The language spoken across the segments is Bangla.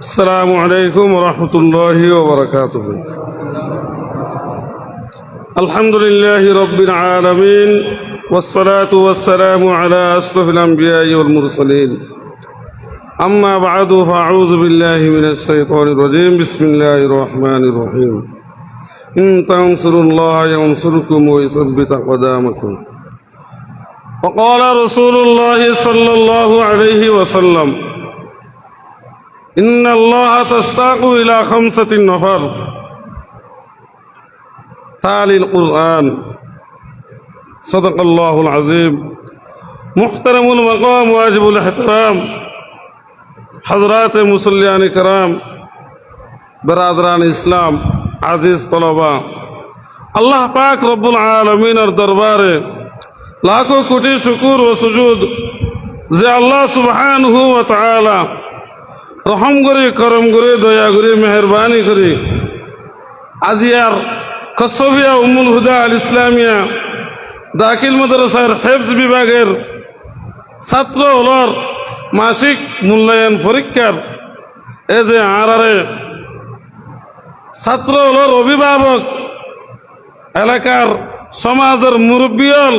السلام عليكم ورحمة الله وبركاته. الحمد لله رب العالمين والصلاة والسلام على أشرف الأنبياء والمرسلين. أما بعد فأعوذ بالله من الشيطان الرجيم. بسم الله الرحمن الرحيم. إن تنصروا الله ينصركم ويثبت أقدامكم وقال رسول الله صلى الله عليه وسلم ان الله تشتاق الى خمسه نفر تعالي القران صدق الله العظيم محترم المقام واجب الاحترام حضرات مسلیان کرام برادران اسلام عزیز طلباء اللہ پاک رب العالمین اور دربار لاکھوں کوٹی شکر و سجود زی اللہ سبحانہ و تعالی রহম করে, করম করে, দয়া করে, মেহরবানি করে। আজিয়ার কসবিয়া উমুল হুদা আল ইসলামিয়া দাখিল মাদ্রাসার হেফজ বিভাগের ছাত্র হলর মাসিক মূল্যায়ন পরীক্ষার এ যে আরারে ছাত্র হলর অভিভাবক এলাকার সমাজের মুরব্বিয়ল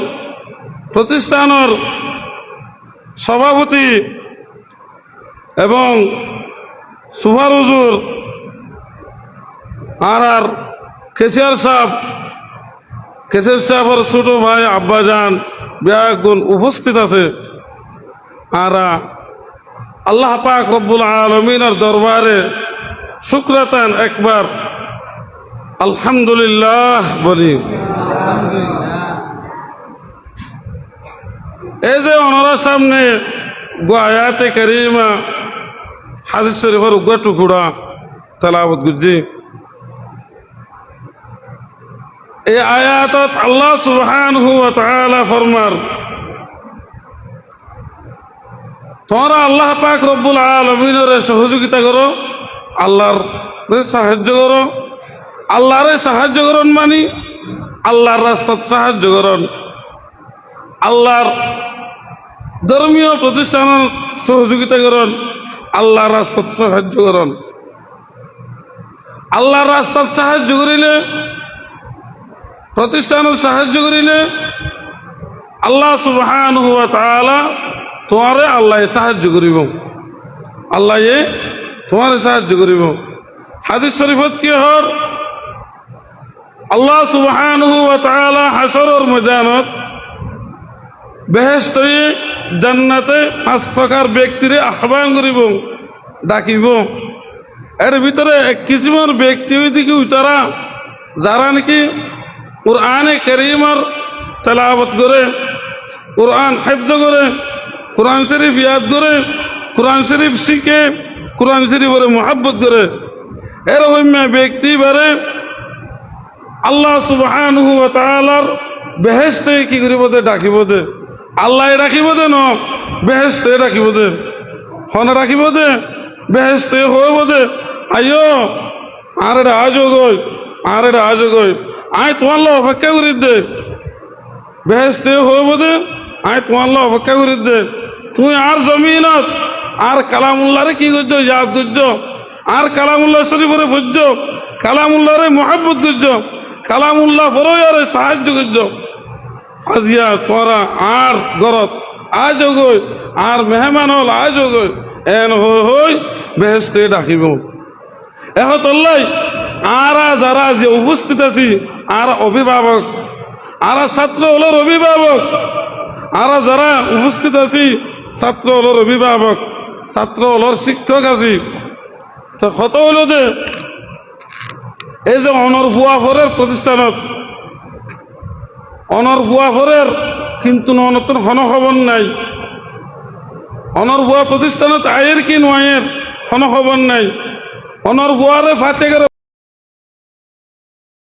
প্রতিষ্ঠানের সভাপতি এবং সুভার হুজুর আর আর কেশিয়ার সাহেব কেশিয়ার সাহেবের ছোট ভাই আব্বাজান ব্যাগুন উপস্থিত আছে। আরা আল্লাহ পাক রব্বুল আলমিনের দরবারে শুক্রাতান একবার আলহামদুলিল্লাহ বলি। এই যে ওনার সামনে গোয়াতে করিমা হাদিস শরীফের উগ্র টুকুরা তালাবত গুজি এই আয়াতত আল্লাহ সুবহানাহু ওয়া তাআলা ফরমার তোমরা আল্লাহ পাক রব্বুল আলমিনের সহযোগিতা করো আল্লাহর সাহায্য করো আল্লাহরে সাহায্য করন মানি আল্লাহর রাস্তাত সাহায্য করন আল্লাহর ধর্মীয় প্রতিষ্ঠানের সহযোগিতা করন আল্লাহর রাস্তাত সাহায্য করন। আল্লাহর রাস্তাত সাহায্য করিলে প্রতিষ্ঠানের সাহায্য করিলে, আল্লাহ সুবহান হুয়া তাআলা তোমারে আল্লাহ সাহায্য করিব। আল্লাহ তোমারে সাহায্য করিব। হাদিস শরীফত কি হর? আল্লাহ সুবহান হুয়া তাআলা হাসরের ময়দানত বেহেস্ত জান্নাতে পাঁচ প্রকার ব্যক্তিরে আহ্বান করিব, ডাকিব। এর ভিতরে এক কিসিমের ব্যক্তি ওইদিকে উতারা যারা নাকি কোরআনে করিমার তেলাবত করে, কোরআন হেফজ করে, কোরআন শরীফ ইয়াদ করে, কোরআন শরীফ শিখে, কোরআন শরীফরে মোহাব্বত করে। এরকম ব্যক্তি বারে আল্লাহ তালার বেহেস্তে কি করিব ডাকিব দে। আল্লাহ রাখিব দে ন বেহেস্তে রাখিব দে। হন রাখিব দে বেহেস্তে হইব দে। আইও আর এটা আজ গই, আর এটা আজ গই। আয় তোমার লো অপেক্ষা করি দে। বেহেস্তে হইব দে, আয় তোমার লো অপেক্ষা করি দে। তুই আর জমিনত, আর কালামুল্লারে কি করছ, ইয়াদ করছ? আর কালামুল্লাহ শরীফরে বুঝছ কালামুল্লাহরে মোহাব্বত করছ? কালামুল্লাহ পরে সাহায্য করছ? আজিয়া তোরা আর গরত আজ গই আর মেহমান হল, আজ গই এন হই হই বেহেস্তে ডাকিব। এহতল্লাই আরা যারা যে উপস্থিত আছি আর অভিভাবক আর ছাত্র হলোর অভিভাবক আর যারা উপস্থিত আছি ছাত্র হলোর অভিভাবক ছাত্র হলোর শিক্ষক আছি। কত হলো যে, এই যে অনর বুয়াফরের প্রতিষ্ঠানত অনর বুয়াফরের কিন্তু নতুন হন খবর নাই। অনর বুয়া প্রতিষ্ঠানত আয়ের কি নয়ের হন খবর নাই। অনর বুয়ারে ফাতে